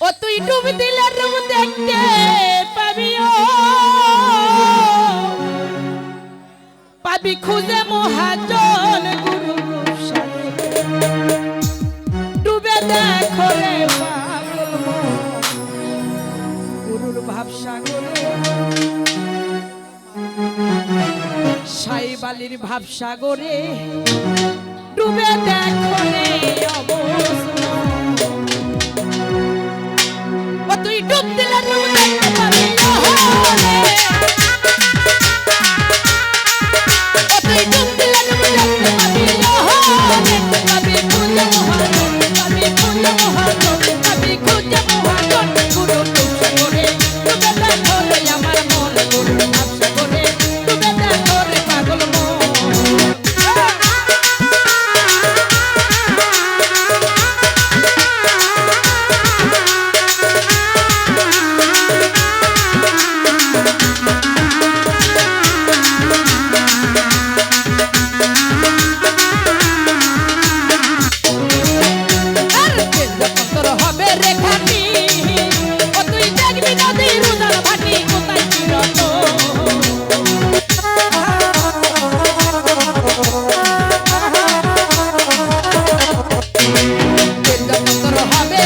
ও তুই ডুব দিলে ডুব দেখতে পাবি পাবি খুঁজে মহাজন গুরু ডুবে দেখো রে গুরুর ভাবসাগরে সাই বালির ভাবসাগরে ডুবে দেখো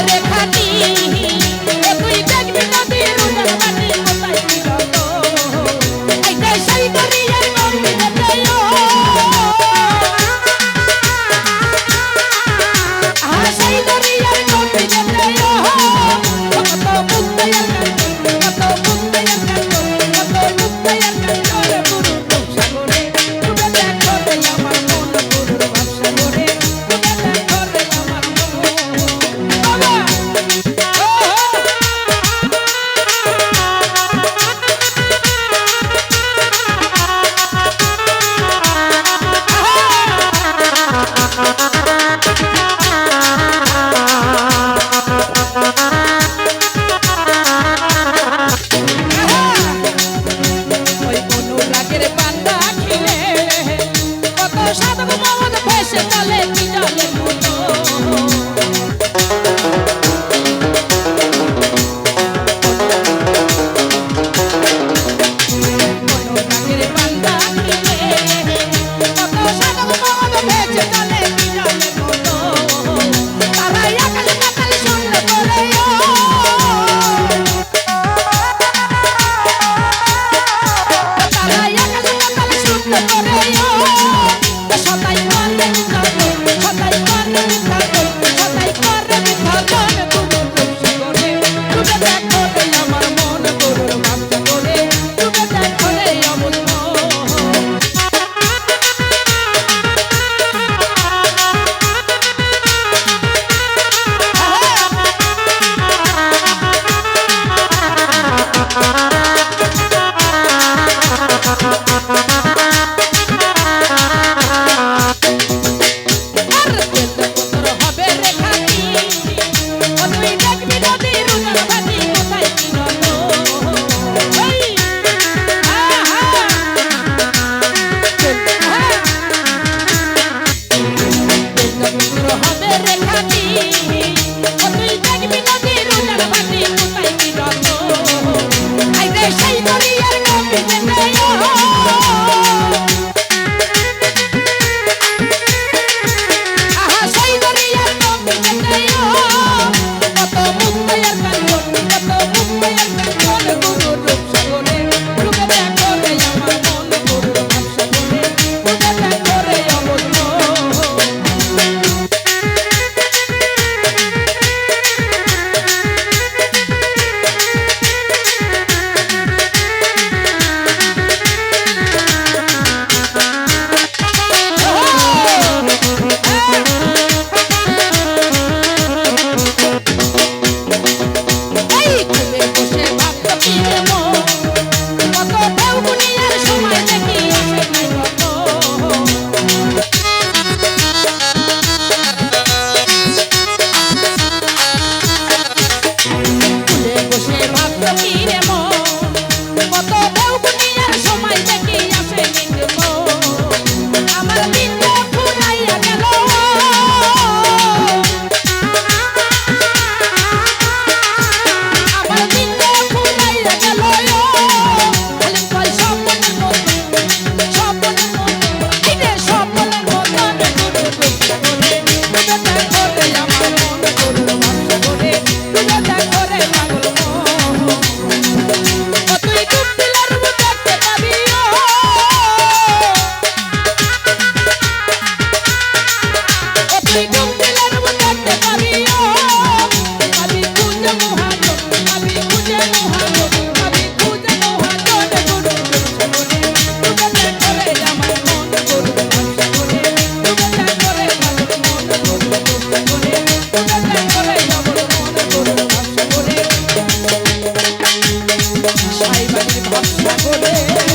দেখাটি Thank you. Termina yeah.